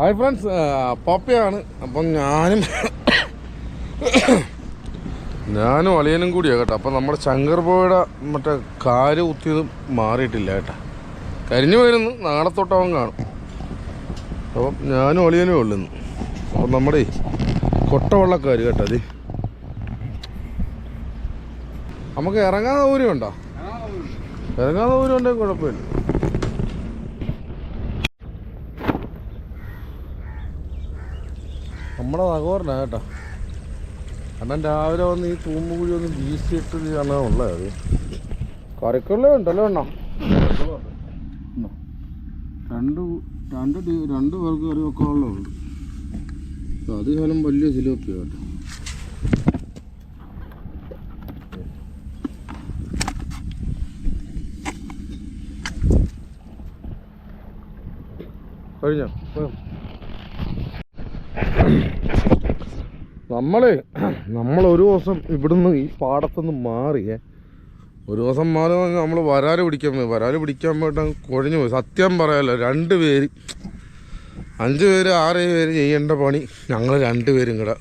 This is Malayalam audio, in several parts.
Hi friends പപ്പയാണ്. അപ്പം ഞാനും ഞാനും അളിയനും കൂടിയാണ് കേട്ടോ. അപ്പം നമ്മുടെ ശങ്കർ പോയുടെ മറ്റേ കാൽ കുത്തിയത് മാറിയിട്ടില്ല കേട്ടോ. കരിഞ്ഞു വരുന്നു നാളെ തൊട്ടവൻ കാണും. അപ്പം ഞാനും അളിയനും ഉള്ളുന്നു അപ്പം നമ്മുടെ കൊട്ടവള്ളക്കാർ കേട്ടോ അത് നമുക്ക് ഇറങ്ങാൻ സൗകര്യം ഉണ്ടോ. ഇറങ്ങാൻ സൗകര്യം ഉണ്ടെങ്കിൽ കുഴപ്പമില്ല. നമ്മുടെ നഗോറിനാ കേട്ടോ. അണ്ണൻ രാവിലെ വന്ന് ഈ തൂമ്പുകുഴി ഒന്ന് വീശിയിട്ട് കാണാൻ ഉള്ളത് അത് കറിക്കുള്ള ഉണ്ടല്ലോ എണ്ണോ രണ്ട് രണ്ട് രണ്ട് പേർക്ക് കറി വെക്കാനുള്ളതുണ്ട് അത് കാലം വലിയ സിലോപ്പിയ കേട്ടോ. കഴിഞ്ഞോ? പോയോ? നമ്മൾ നമ്മൾ ഒരു ദിവസം ഇവിടുന്ന് ഈ പാടത്തുനിന്ന് മാറിയേ ഒരു ദിവസം മാറി നമ്മൾ വരാൽ പിടിക്കാൻ പോയി. വരാൽ പിടിക്കാൻ പോയിട്ട് കൊഴിഞ്ഞു പോയി. സത്യം പറയാലോ രണ്ട് പേര് അഞ്ച് പേര് ആറ് പേര് ചെയ്യേണ്ട പണി ഞങ്ങൾ രണ്ട് പേരും കൂടെ.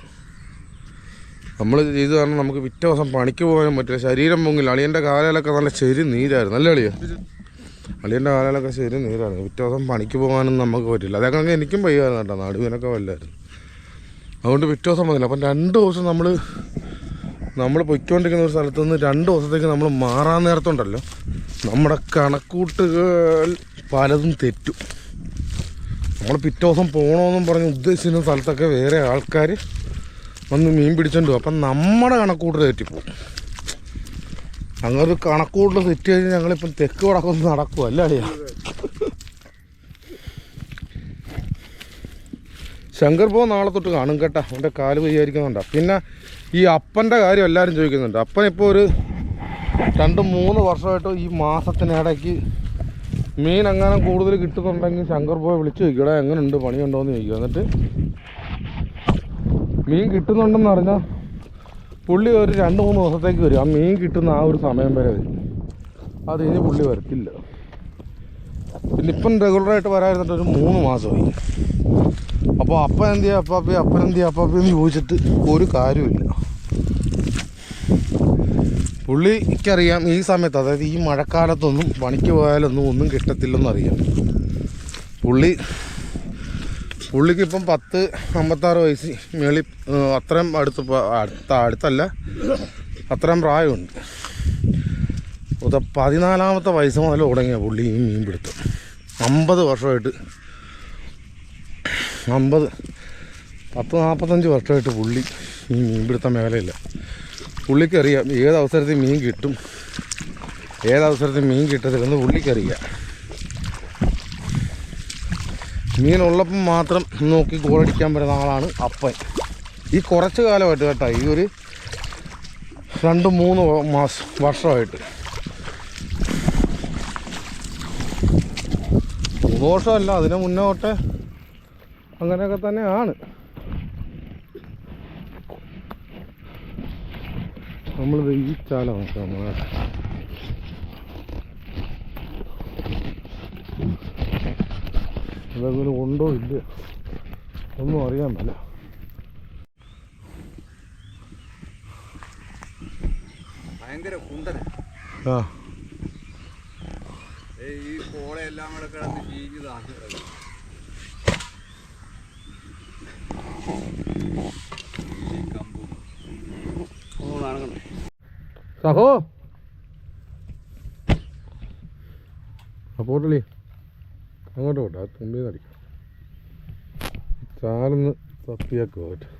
നമ്മൾ ചെയ്ത് കാരണം നമുക്ക് പിറ്റേ ദിവസം പണിക്ക് പോകാനും പറ്റില്ല. ശരീരം പൊങ്ങില്ല. അളിയന്റെ കാലയിലൊക്കെ നല്ല ശരി നീരായിരുന്നു. അല്ലേ അളിയ? അളിയന്റെ കാലയിലൊക്കെ ശരി നീരായിരുന്നു. പിറ്റേ ദിവസം പണിക്ക് പോകാനും നമുക്ക് പറ്റില്ല. അതൊക്കെ എനിക്കും പയ്യായിരുന്നു കേട്ടോ. നടുവിനൊക്കെ വല്ലായിരുന്നു. അതുകൊണ്ട് പിറ്റേ ദിവസം വന്നില്ല അപ്പം രണ്ട് ദിവസം നമ്മൾ നമ്മൾ പൊയ്ക്കൊണ്ടിരിക്കുന്ന ഒരു സ്ഥലത്ത് നിന്ന് രണ്ട് ദിവസത്തേക്ക് നമ്മൾ മാറാൻ നേരത്തുണ്ടല്ലോ. നമ്മുടെ കണക്കൂട്ടുകൾ പലതും തെറ്റും. നമ്മൾ പിറ്റേ ദിവസം പോകണമെന്നും പറഞ്ഞ് ഉദ്ദേശിക്കുന്ന സ്ഥലത്തൊക്കെ വേറെ ആൾക്കാർ വന്ന് മീൻ പിടിച്ചോണ്ട് പോകും അപ്പം നമ്മുടെ കണക്കൂട്ടർ തെറ്റിപ്പോവും. അങ്ങനെ ഒരു കണക്കൂട്ടിൽ തെറ്റി കഴിഞ്ഞ് ഞങ്ങളിപ്പം തെക്ക് വടക്കൊന്നും നടക്കുമല്ലേ അളിയാ? ശങ്കർ പോ നാളെ തൊട്ട് കാണും കേട്ടാ. അവന്റെ കാൽ വിചാരിക്കുന്നുണ്ടോ പിന്നെ ഈ അപ്പന്റെ കാര്യം എല്ലാവരും ചോദിക്കുന്നുണ്ട്. അപ്പൻ ഇപ്പോൾ ഒരു രണ്ട് മൂന്ന് വർഷമായിട്ട് ഈ മാസത്തിനിടയ്ക്ക് മീൻ അങ്ങനെ കൂടുതൽ കിട്ടുന്നുണ്ടെങ്കിൽ ശങ്കർ പോയി വിളിച്ച് ചോദിക്കടാ എങ്ങനെയുണ്ട് പണിയുണ്ടോയെന്ന് ചോദിക്കുക ചോദിക്കും എന്നിട്ട് മീൻ കിട്ടുന്നുണ്ടെന്ന് പറഞ്ഞാൽ പുള്ളി ഒരു രണ്ട് മൂന്ന് ദിവസത്തേക്ക് വരും. ആ മീൻ കിട്ടുന്ന ആ ഒരു സമയം വരെ വരും. അത് ഇനി പുള്ളി വരത്തില്ല. പിന്നെ ഇപ്പം റെഗുലറായിട്ട് വരാതിരുന്നിട്ട് ഒരു മൂന്ന് മാസമായി. അപ്പോൾ അപ്പൻ എന്ത് ചെയ്യാ? അപ്പാപ്പി അപ്പൻ എന്ത് ചെയ്യാ? അപ്പാപ്പി എന്ന് ചോദിച്ചിട്ട് ഒരു കാര്യമില്ല പുള്ളിക്കറിയാം ഈ സമയത്ത് അതായത് ഈ മഴക്കാലത്തൊന്നും പണിക്ക് പോയാലൊന്നും ഒന്നും കിട്ടത്തില്ലെന്നറിയാം പുള്ളി പുള്ളിക്ക് ഇപ്പം പത്ത് അമ്പത്താറ് വയസ്സ് മേളി അത്രയും അടുത്ത് അടുത്ത അടുത്തല്ല അത്രയും പ്രായമുണ്ട്. പതിനാലാമത്തെ വയസ്സ് മുതൽ തുടങ്ങിയ പുള്ളി ഈ മീൻ പിടുത്തം അമ്പത് വർഷമായിട്ട് അമ്പത് പത്ത് നാൽപ്പത്തഞ്ച് വർഷമായിട്ട് പുള്ളി ഈ മീൻപിടുത്ത മേഖലയില്ല. പുള്ളിക്കറിയാം ഏത് അവസരത്തിൽ മീൻ കിട്ടും ഏത് മീൻ കിട്ടത്തില്ലെന്ന് പുള്ളിക്കറിയാം. മീനുള്ളപ്പം മാത്രം നോക്കി ഗോളടിക്കാൻ പറ്റുന്ന ആളാണ് അപ്പൻ. ഈ കുറച്ച് കാലമായിട്ട് കേട്ടോ ഈ ഒരു രണ്ട് മൂന്ന് മാസം വർഷമായിട്ട്. മൂന്ന് വർഷമല്ല അതിന് മുന്നേ തൊട്ടേ അങ്ങനെയൊക്കെ തന്നെയാണ്. നമ്മളിത് ഈ ചാല നോക്കാം നമ്മളെ. അതങ്ങനെ ഉണ്ടോ ഇല്ല ഒന്നും അറിയാൻ പറ്റില്ല. ഭയങ്കര കുണ്ടന. ആ. ഈ പോളയെല്ലാം കൂടെ കിടന്ന് ചീഞ്ഞതാണ് സഹോ. അപ്പോട്ടളി അങ്ങോട്ട് പോട്ടെ ആ തുമ്പി നടിക്കാം ചാലൊന്ന് പറ്റും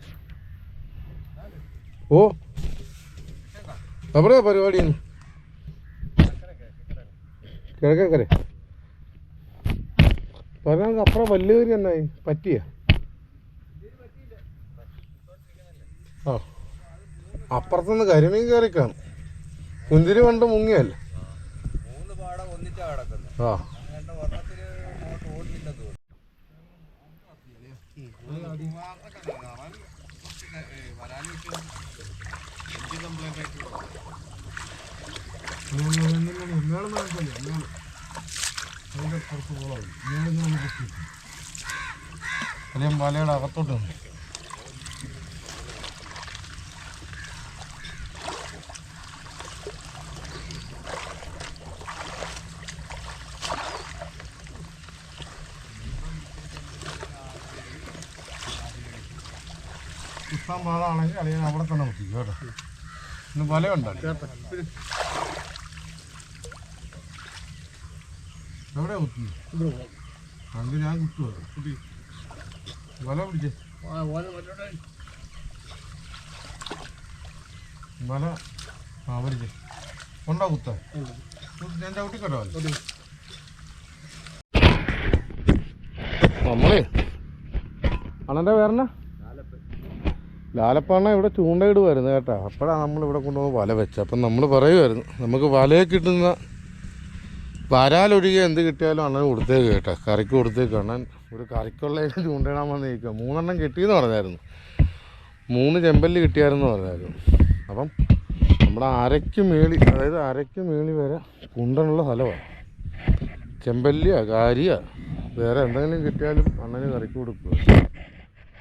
ഓ. എവിടെയാ പരിപാടി കിഴക്കേക്കരെ പറഞ്ഞ അപ്പുറം വല്ലുകരി എന്നായി? പറ്റിയ? അപ്പുറത്തുനിന്ന് കരിമീൻ കയറി കാണും കുന്തിരി കൊണ്ട് മുങ്ങിയല്ല? ആ. അല്ലെങ്കിൽ വലയുടെ അകത്തോട്ട് കുത്താൻ പാടാണെങ്കിൽ അല്ലെങ്കിൽ അവിടെ തന്നെ കുത്തിക്കും കേട്ടോ. ഇന്ന് വലയുണ്ടോ എവിടെ കുത്തി? പണ്ട് ഞാൻ കുത്തുവോ കുത്തി വല പിടിച്ചേ വല ആ പിടിച്ചേ ഉണ്ടോ കുത്ത? ഞാൻ ചവിട്ടിക്കട്ടോ നമ്മളേ. അണ്ണന്റെ പേരന ലാലപ്പാണ്ണ ഇവിടെ ചൂണ്ടയിടുമായിരുന്നു കേട്ടോ. അപ്പോഴാണ് നമ്മൾ ഇവിടെ കൊണ്ടുവന്ന് വല വെച്ചത്. അപ്പം നമ്മൾ പറയുമായിരുന്നു നമുക്ക് വലയെ കിട്ടുന്ന വരാലൊഴികെ എന്ത് കിട്ടിയാലും അണ്ണന് കൊടുത്തേക്ക് കേട്ടോ. കറിക്ക് കൊടുത്തേക്ക്. അണ്ണൻ ഒരു കറിക്കുള്ള ചൂണ്ടയിടാൻ വന്ന് നിൽക്കുക. മൂന്നെണ്ണം കിട്ടിയെന്ന് പറഞ്ഞായിരുന്നു. മൂന്ന് ചെമ്പല്ലി കിട്ടിയായിരുന്നു പറഞ്ഞായിരുന്നു. അപ്പം നമ്മുടെ അരയ്ക്ക് മേളി അതായത് അരയ്ക്ക് മേളി വരെ കുണ്ടനുള്ള സ്ഥലമാണ്. ചെമ്പല്ലിയാ കാരിയ വേറെ എന്തെങ്കിലും കിട്ടിയാലും അണ്ണന് കറിക്ക് കൊടുക്കുക.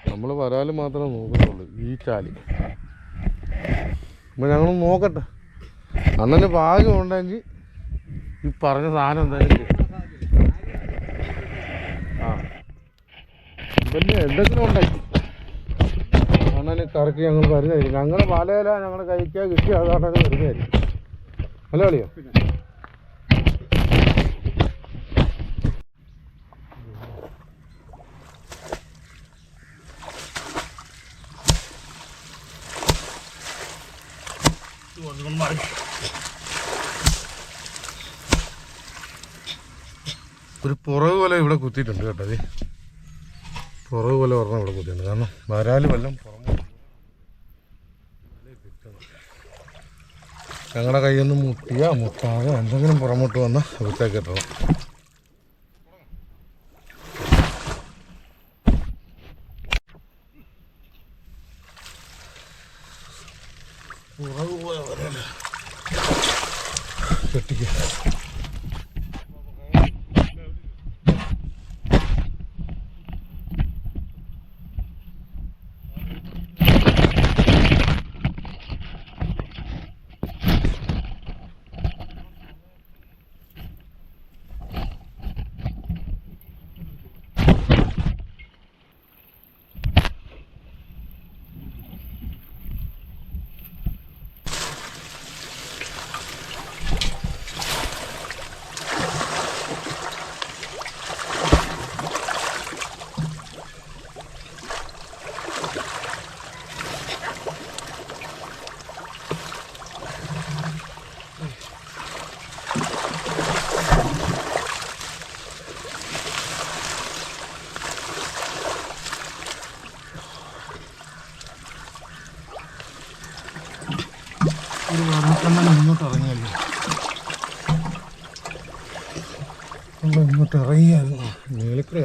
നമ്മൾ വരാൽ മാത്രമേ നോക്കുന്നുള്ളൂ ഈ ചാലി. അപ്പം ഞങ്ങൾ നോക്കട്ടെ. അണ്ണന് ഭാഗ്യം ഉണ്ടെങ്കിൽ ഈ പറഞ്ഞ സാധനം എന്തായാലും. ആ. പിന്നെ എന്തെങ്കിലും അണ്ണന് കറക്കി ഞങ്ങൾ വരുന്നതായിരിക്കും ഞങ്ങളുടെ പാലയില ഞങ്ങളുടെ കഴിക്കാൻ കിട്ടി അതാണ് വരുന്നതായിരിക്കും അല്ല കളിയോ? ഒരു പുറകു പോലെ ഇവിടെ കുത്തിയിട്ടുണ്ട് കേട്ടത് പുറവ് പോലെ ഒരെണ്ണം ഇവിടെ കുത്തിയിട്ടുണ്ട്. കാരണം വരാൽ വല്ലതും ഞങ്ങളുടെ കയ്യിൽ നിന്ന് മുട്ടിയോ മുട്ടാകോ എന്തെങ്കിലും പുറമോട്ട് വന്നാൽ അവിടുത്തേക്ക് കിട്ടണം പുറകു പോലെ വരാൽ കെട്ടിക്കുക വർണക്കണ്ണൻ ഇങ്ങോട്ട് ഇറങ്ങിയല്ലോ നമ്മൾ ഇങ്ങോട്ട് ഇറങ്ങിയായിരുന്നു മേളിക്കൂടെ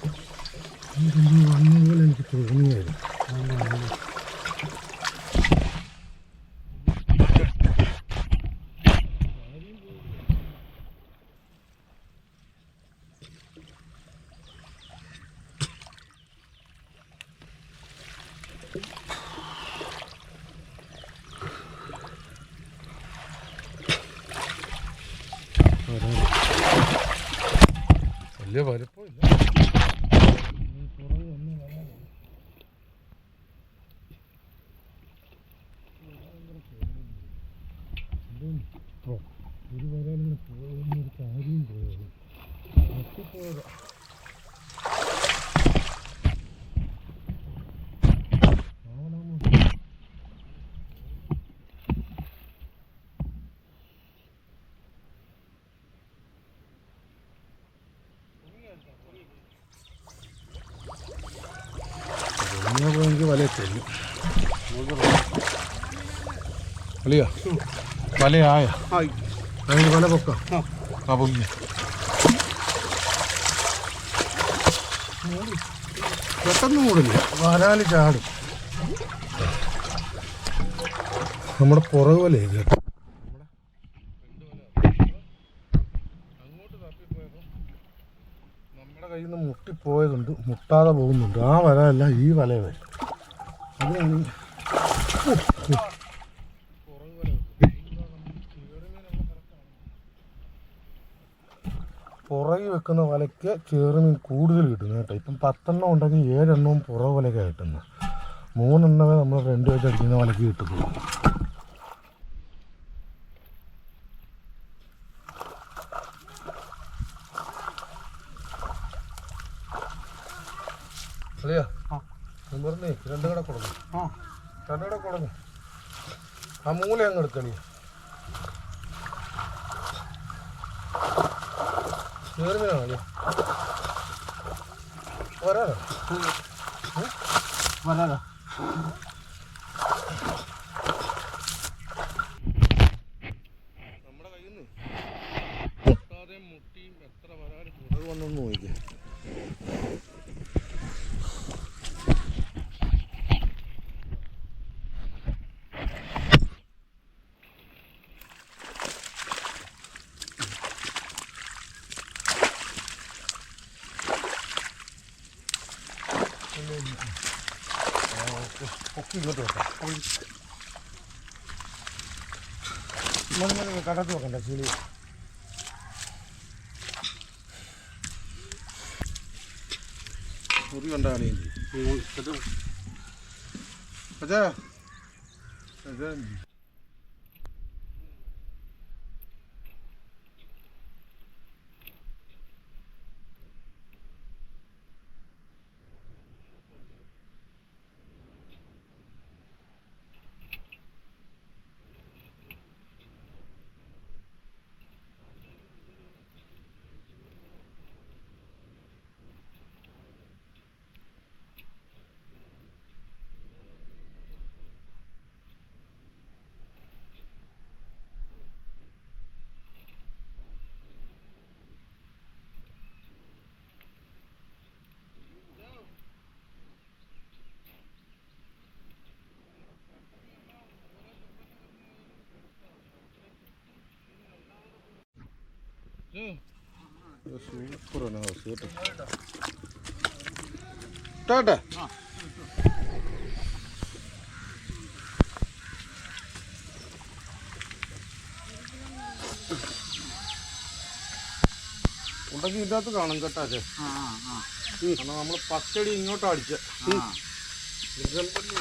നോക്കട്ടെ ഇതൊന്ന് ഒരു വരാനിങ്ങനെ വലയായ അതിന് വല പൊക്കാം. ആ. പൊക്കി പെട്ടെന്ന് മൂടില്ല. വരാൽ ചാടും. നമ്മുടെ പുറകു വലേ കേട്ടോ. നമ്മുടെ കയ്യിൽ നിന്ന് മുട്ടിപ്പോയതുണ്ട്. മുട്ടാതെ പോകുന്നുണ്ട്. ആ വലയല്ല ഈ വല വരും. അതിനാണ് ഈ- പുറകെ വെക്കുന്ന വലയ്ക്ക് ചേർന്ന് കൂടുതൽ കിട്ടുന്നു കേട്ടോ. ഇപ്പം പത്തെണ്ണം ഉണ്ടെങ്കിൽ ഏഴെണ്ണവും പുറകെ വലയ്ക്ക് കിട്ടുന്നു മൂന്നെണ്ണമേ നമ്മൾ രണ്ട് വെച്ച് അടിക്കുന്ന വലയ്ക്ക് കിട്ടുള്ളൂ അല്ലയോ പറഞ്ഞേ രണ്ട് കട കൊടുക്കും. രണ്ട് കട കൊടുക്കും. ആ മൂല അങ്ങ് എടുക്കളിയാ ചേർമീനാണോ അളിയാ വരാനോ വരാലോ? നമ്മുടെ കയ്യിൽ നിന്ന് മുട്ടിയും എത്ര വരാറ് പുറകെ വന്നു നോക്കിക്കേ പൊക്കി ഇങ്ങോട്ട് വെക്കാം. മണ്ണിൽ കടത്ത് വെക്കണ്ട ചുളി. മുറി കണ്ടാണ് അതെ അച്ഛാ. സൂപ്പറാണ് ഹൗസ് കേട്ടോ ഉണ്ടെങ്കിൽ അകത്ത് കാണും കേട്ടോ അതെ. കാരണം നമ്മൾ പത്തടി ഇങ്ങോട്ട് അടിച്ച.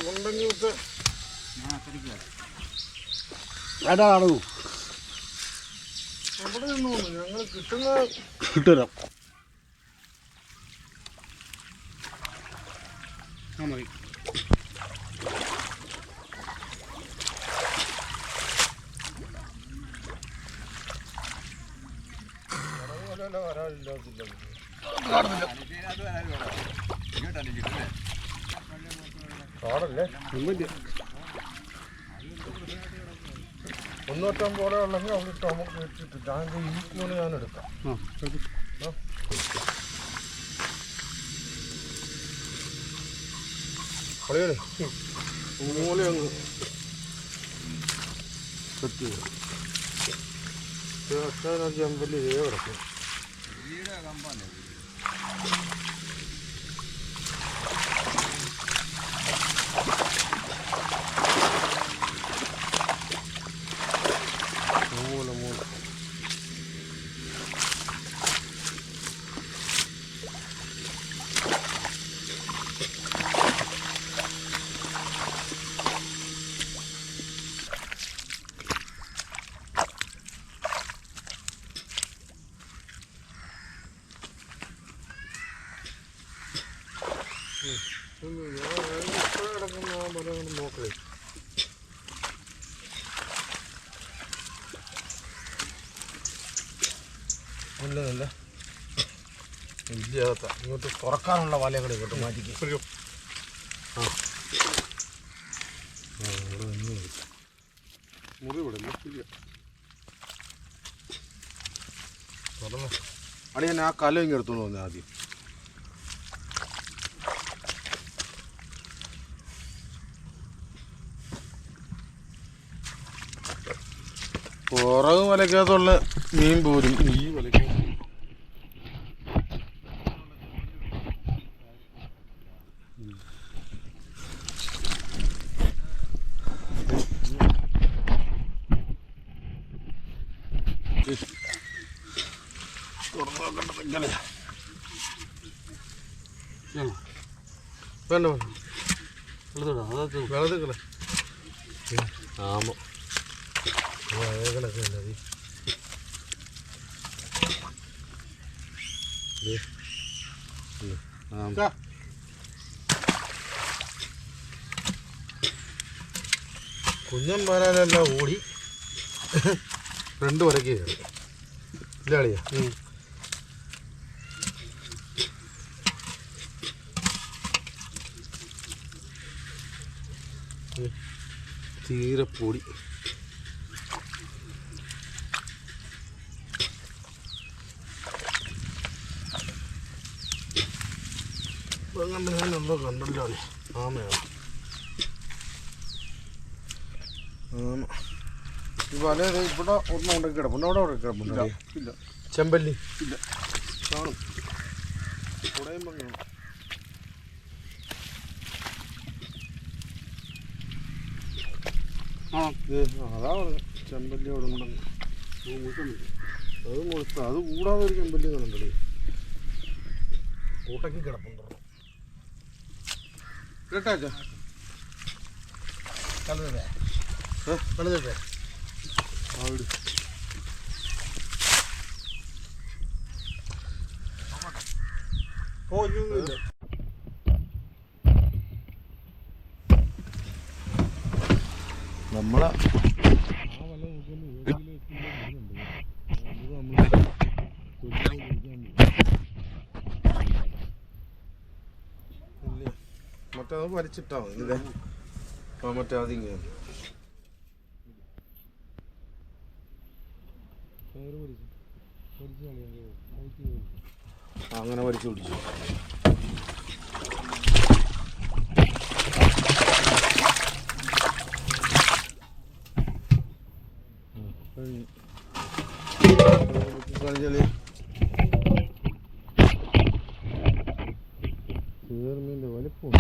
ഉണ്ടെങ്കിൽ ഏടാ ഏതാണു അവിടെ നിന്ന് ഞങ്ങൾ കിട്ടുന്ന മതി വേണം. ഇങ്ങോട്ട് അടിക്കില്ലേ കാടല്ലേ? ഒന്നൂറ്റം പോലെ ഉള്ളെങ്കിൽ അവിടെ ഇട്ട് നമുക്ക് വെച്ചിട്ട് ഞാൻ ഈ കൂണ് ഞാൻ എടുക്കാം. ആ. കളിയല്ലേ മൂല അങ്ങ് സെറ്റ് കിടക്കും വീട് കമ്പാണ് മൂല മൂല കിടക്കുന്ന ആ വല ഒന്ന് നോക്കണേ നല്ല നല്ല ഇല്ലാത്ത ഇങ്ങോട്ട് തുറക്കാനുള്ള വലകൾ ഇങ്ങോട്ട് മാറ്റിക്കും. ആ. ആ, ഇവിടെ അടിയൻ കലം ഇങ്ങ് എടുത്തോണ്ട് വന്നേ ആദ്യം. പുറകു വലക്കകത്തുള്ള മീൻ പോരും. ഈ വലയ്ക്ക് വേണ്ട വേണ്ട. വെളുത്തോടാ അതാ വെള്ളത്തിൽ ആമ. വേഗനൊക്കെ ഉണ്ട് ആമ. കുഞ്ഞൻ വരാനെല്ലാം ഓടി. രണ്ട് വരയ്ക്ക് കയറി തീരെ പൊടി. അങ്ങനെ എന്തോ കണ്ടല്ലോ ആമയാണ്. ആമ. വല ഇവിടെ ഒന്നും ഉണ്ടെങ്കിൽ കിടപ്പുണ്ട്. അവിടെ അവിടെ കിടപ്പുണ്ട്? ഇല്ല. ചെമ്പല്ലി. ഇല്ല. കാണും. കുടയുമ്പം കാണും ആ ഇത് അതാ പറഞ്ഞു ചെമ്പല്ലി അവിടെ ഉണ്ടെന്ന്. അത് മുഴുത്ത അത് കൂടാതെ ഒരു ചെമ്പല്ലി കാണുന്നുണ്ടല്ലേ കൂട്ടക്ക് കിടപ്പുണ്ടോ കേട്ടാച്ചാ കളതേ? കളതേ ആ വിട് ഓ ഇല്ല. നമ്മളെ മറ്റേ അത് വലിച്ചിട്ടാ മതി. ഇതേ ആ മറ്റേ അതിങ്ങനെ അങ്ങനെ വലിച്ചു പിടിച്ചു. കളിച്ചാലേ ചേർമീന്റെ വലിപ്പം